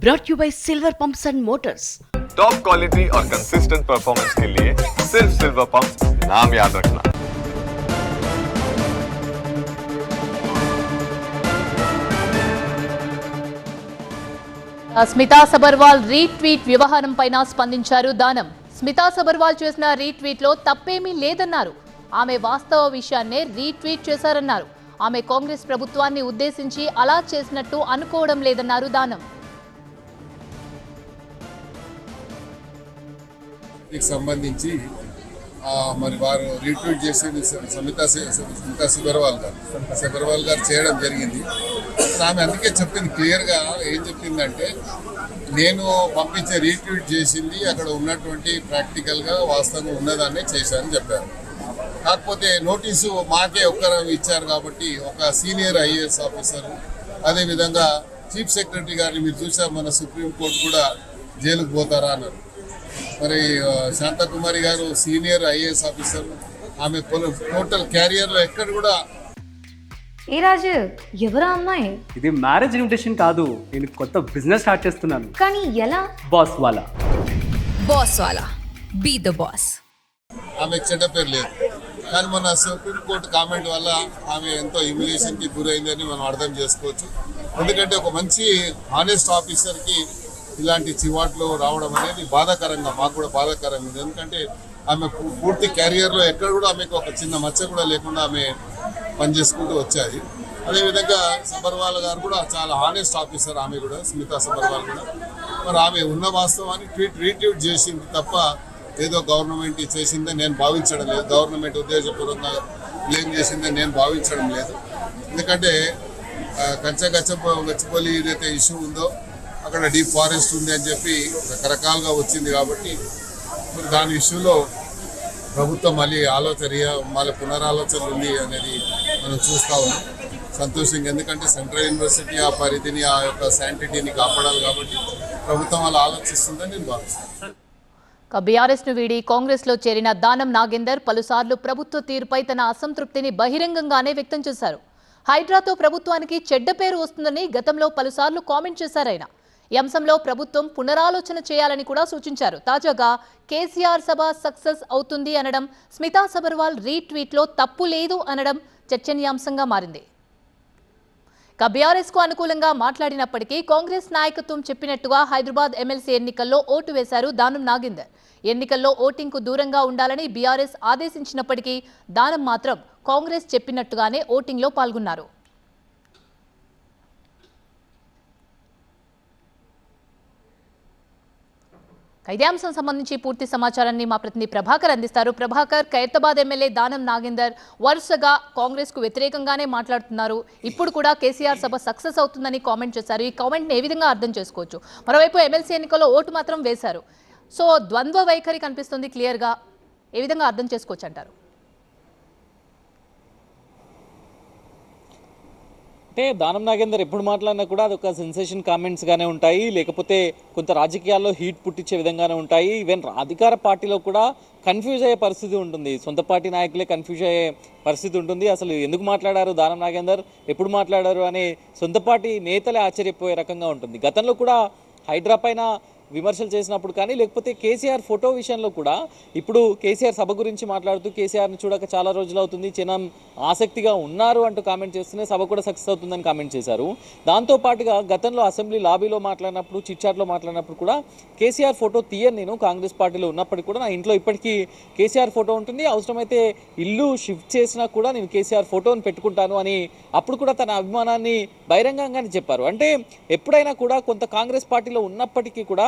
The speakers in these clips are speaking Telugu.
brought you by Silver Pumps and Motors. Top quality और कंसिस्टेंट परफॉर्मेंस के लिए सिर्फ सिल्वर पंप नाम याद रखना స్మితా సబర్వాల్ రీట్వీట్ వ్యవహారం పైన స్పందించారు దానం స్మితా సబర్వాల్ చేసిన రీట్వీట్ లో తప్పేమీ లేదన్నారు ఆమె వాస్తవ విషయాన్నే రీట్వీట్ చేశారన్నారు ఆమె కాంగ్రెస్ ప్రభుత్వాన్ని ఉద్దేశించి అలా చేసినట్టు అనుకోవడం లేదన్నారు దానం సంబంధించి మరి వారు రీట్వీట్ చేసేది సమితా సమితా సుగర్వాల్ గారు సుగర్వాల్ గారు చేయడం జరిగింది. ఆమె అందుకే చెప్పింది క్లియర్గా ఏం చెప్పిందంటే నేను పంపించే రీట్వీట్ చేసింది అక్కడ ఉన్నటువంటి ప్రాక్టికల్గా వాస్తవంగా ఉన్నదాన్ని చేశానని చెప్పారు. కాకపోతే నోటీసు మాకే ఒక్కరు ఇచ్చారు కాబట్టి ఒక సీనియర్ ఐఏఎస్ ఆఫీసర్ అదేవిధంగా చీఫ్ సెక్రటరీ గారిని మీరు చూసారు మన సుప్రీంకోర్టు కూడా జైలుకు పోతారా అన్నారు. మరి Santhakumari garu senior IAS officer ఆమె టోటల్ క్యారియర్లో ఎక్కడ కూడా ఏ రాజు ఎవరా అమ్మాయి? ఇది మ్యారేజ్ ఇన్విటేషన్ కాదు నేను కొత్త బిజినెస్ స్టార్ట్ చేస్తున్నాను. కానీ ఎలా? బాస్ వాలా. Boss Wala. Be the boss. ఆమె చెడ్డ పేరు లేదు. కానీ మన సుప్రీంకోర్టు కామెంట్ వల్ల ఆమె ఎంతో హ్యూమిలేషన్కి గురైందని మనం అర్థం చేసుకోవచ్చు. ఎందుకంటే ఒక మంచి ఆనెస్ట్ ఆఫీసర్కి ఇలాంటి చివాట్లు రావడం అనేది బాధాకరంగా మాకు కూడా బాధాకరంగా ఉంది. ఎందుకంటే ఆమె పూ- పూర్తి క్యారియర్లో ఎక్కడ కూడా ఆమెకు ఒక చిన్న మచ్చ కూడా లేకుండా ఆమె పనిచేసుకుంటూ వచ్చాయి. అదేవిధంగా సబర్వాల్ గారు కూడా చాలా హానెస్ట్ ఆఫీసర్ ఆమె కూడా స్మితా సబర్వాల్ కూడా. మరి ఆమె ఉన్న వాస్తవాన్ని ట్వీట్ రీట్వీట్ చేసింది తప్ప ఏదో గవర్నమెంట్ చేసిందని నేను భావించడం లేదు. గవర్నమెంట్ ఉద్దేశపూర్వకంగా బ్లేమ్ చేసిందని నేను భావించడం లేదు. ఎందుకంటే ఆ, గచ్చ గచ్చిపోలి ఏదైతే ఇష్యూ ఉందో అక్కడ డీప్ ఫారెస్ట్ ఉంది అని చెప్పి రకరకాలుగా వచ్చింది కాబట్టి మరి దాని ఇష్యూలో ప్రభుత్వం మళ్ళీ ఆలోచన మళ్ళీ పునరాలోచన ఉంది అనేది మనం చూస్తా ఉన్నాం. సంతోషంగా ఎందుకంటే సెంట్రల్ యూనివర్సిటీ ఆ పరిధిని ఆ యొక్క శాంటిటీని కాపాడాలి కాబట్టి ప్రభుత్వం అలా ఆలోచిస్తుందని నేను భావిస్తాను బీఆర్ఎస్ను వీడి కాంగ్రెస్లో చేరిన దానం నాగేందర్ పలుసార్లు ప్రభుత్వ తీరుపై తన అసంతృప్తిని బహిరంగంగానే వ్యక్తం చేశారు. హైడ్రాతో ప్రభుత్వానికి చెడ్డ పేరు వస్తుందని గతంలో పలుసార్లు కామెంట్ చేశారు ఆయన. ఈ అంశంలో ప్రభుత్వం పునరాలోచన చేయాలని కూడా సూచించారు. తాజాగా కేసీఆర్ సభ సక్సెస్ అవుతుంది అనడం స్మితా సబర్వాల్ రీట్వీట్లో తప్పు లేదు అనడం చర్చనీయాంశంగా మారింది. ఇక బీఆర్ఎస్కు అనుకూలంగా మాట్లాడినప్పటికీ కాంగ్రెస్ నాయకత్వం చెప్పినట్టుగా హైదరాబాద్ ఎమ్మెల్సీ ఎన్నికల్లో ఓటు వేశారు దానం నాగేందర్. ఎన్నికల్లో ఓటింగ్కు దూరంగా ఉండాలని బీఆర్ఎస్ ఆదేశించినప్పటికీ దానం మాత్రం కాంగ్రెస్ చెప్పినట్టుగానే ఓటింగ్లో పాల్గొన్నారు. ఖైదాంశం సంబంధించి పూర్తి సమాచారాన్ని మా ప్రతినిధి ప్రభాకర్ అందిస్తారు. ప్రభాకర్ ఖైరతాబాద్ ఎమ్మెల్యే దానం నాగేందర్ వరుసగా కాంగ్రెస్కు వ్యతిరేకంగానే మాట్లాడుతున్నారు. ఇప్పుడు కూడా కేసీఆర్ సభ సక్సెస్ అవుతుందని కామెంట్ చేశారు. ఈ కామెంట్ని ఏ విధంగా అర్థం చేసుకోవచ్చు? మరోవైపు ఎమ్మెల్సీ ఎన్నికల్లో ఓటు మాత్రం వేశారు. సో ద్వంద్వ వైఖరి కనిపిస్తుంది క్లియర్గా. ఏ విధంగా అర్థం చేసుకోవచ్చు అంటారు? అంటే దానం నాగేందర్ ఎప్పుడు మాట్లాడినా కూడా అది ఒక సెన్సేషన్ కామెంట్స్గానే ఉంటాయి. లేకపోతే కొంత రాజకీయాల్లో హీట్ పుట్టించే విధంగానే ఉంటాయి. ఈవెన్ అధికార పార్టీలో కూడా కన్ఫ్యూజ్ అయ్యే పరిస్థితి ఉంటుంది. సొంత పార్టీ నాయకులే కన్ఫ్యూజ్ అయ్యే పరిస్థితి ఉంటుంది. అసలు ఎందుకు మాట్లాడారు దానం నాగేందర్? ఎప్పుడు మాట్లాడారు అనే సొంత పార్టీ నేతలే ఆశ్చర్యపోయే రకంగా ఉంటుంది. గతంలో కూడా హైడ్రా పైన విమర్శలు చేసినప్పుడు కానీ లేకపోతే కేసీఆర్ ఫోటో విషయంలో కూడా ఇప్పుడు కేసీఆర్ సభ గురించి మాట్లాడుతూ కేసీఆర్ని చూడక చాలా రోజులు అవుతుంది జనం ఆసక్తిగా ఉన్నారు అంటూ కామెంట్ చేస్తూనే సభ కూడా సక్సెస్ అవుతుందని కామెంట్ చేశారు. దాంతో పాటుగా గతంలో అసెంబ్లీ లాబీలో మాట్లాడినప్పుడు చిట్చాట్లో మాట్లాడినప్పుడు కూడా కేసీఆర్ ఫోటో తీయను నేను కాంగ్రెస్ పార్టీలో ఉన్నప్పటికీ కూడా నా ఇంట్లో ఇప్పటికీ కేసీఆర్ ఫోటో ఉంటుంది. అవసరమైతే ఇల్లు షిఫ్ట్ చేసినా కూడా నేను కేసీఆర్ ఫోటోని పెట్టుకుంటాను అని అప్పుడు కూడా తన అభిమానాన్ని బహిరంగంగానే చెప్పారు. అంటే ఎప్పుడైనా కూడా కొంత కాంగ్రెస్ పార్టీలో ఉన్నప్పటికీ కూడా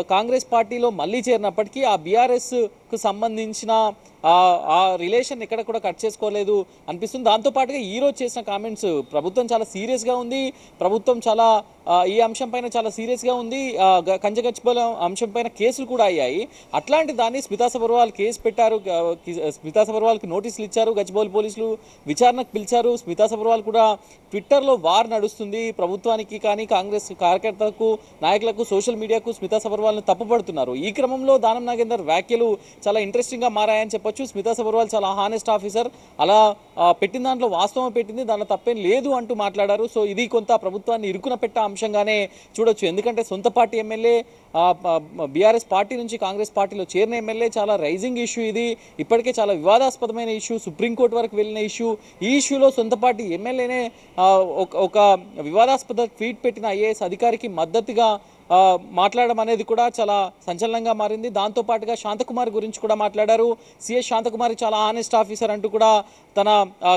కాంగ్రెస్ పార్టీలో మళ్ళీ చేరినప్పటికీ ఆ బీఆర్ఎస్కు సంబంధించిన ఆ- రిలేషన్ ఎక్కడ కూడా కట్ చేసుకోలేదు అనిపిస్తుంది. దాంతోపాటుగా ఈ రోజు చేసిన కామెంట్స్ ప్రభుత్వం చాలా సీరియస్గా ఉంది. ప్రభుత్వం చాలా ఈ అంశం పైన చాలా సీరియస్గా ఉంది. ఆ, అంశం పైన కేసులు కూడా అయ్యాయి. అట్లాంటి దాన్ని స్మితా సబర్వాల్ కేసు పెట్టారు. స్మితా సబర్వాల్కి నోటీసులు ఇచ్చారు. గచ్చిబౌలి పోలీసులు విచారణకు పిలిచారు. స్మితా సబర్వాల్ కూడా ట్విట్టర్లో వార్ నడుస్తుంది. ప్రభుత్వానికి కానీ కాంగ్రెస్ కార్యకర్తలకు నాయకులకు సోషల్ మీడియాకు స్మితా సబర్వాల్ని తప్పుపడుతున్నారు. ఈ క్రమంలో దానం నాగేందర్ వ్యాఖ్యలు చాలా ఇంట్రెస్టింగ్గా మారాయని చెప్పొచ్చు. స్మితా సబర్వాల్ చాలా హానెస్ట్ ఆఫీసర్ అలా పెట్టిన దాంట్లో వాస్తవం పెట్టింది దాంట్లో తప్పేం లేదు అంటూ మాట్లాడారు. సో ఇది కొంత ప్రభుత్వాన్ని ఇరుకున పెట్ట అంశంగానే చూడొచ్చు. ఎందుకంటే సొంత పార్టీ ఎమ్మెల్యే బీఆర్ఎస్ పార్టీ నుంచి కాంగ్రెస్ పార్టీలో చేరిన ఎమ్మెల్యే చాలా రైజింగ్ ఇష్యూ ఇది. ఇప్పటికే చాలా వివాదాస్పదమైన ఇష్యూ సుప్రీంకోర్టు వరకు వెళ్ళిన ఇష్యూ ఈ ఇష్యూలో సొంత పార్టీ ఎమ్మెల్యేనే ఒక- ఒక వివాదాస్పద ట్వీట్ పెట్టిన ఐఏఎస్ అధికారికి మద్దతుగా మాట్లాడడం అనేది కూడా చాలా సంచలనంగా మారింది. దాంతో పాటుగా శాంతకుమార్ గురించి కూడా మాట్లాడారు. సిఎస్ శాంతకుమారి చాలా ఆనెస్ట్ ఆఫీసర్ అంటూ కూడా తన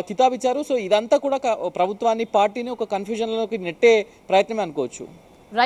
కితాబిచ్చారు. సో ఇదంతా కూడా ప్రభుత్వాన్ని పార్టీని ఒక కన్ఫ్యూజన్లోకి నెట్టే ప్రయత్నమే అనుకోవచ్చు.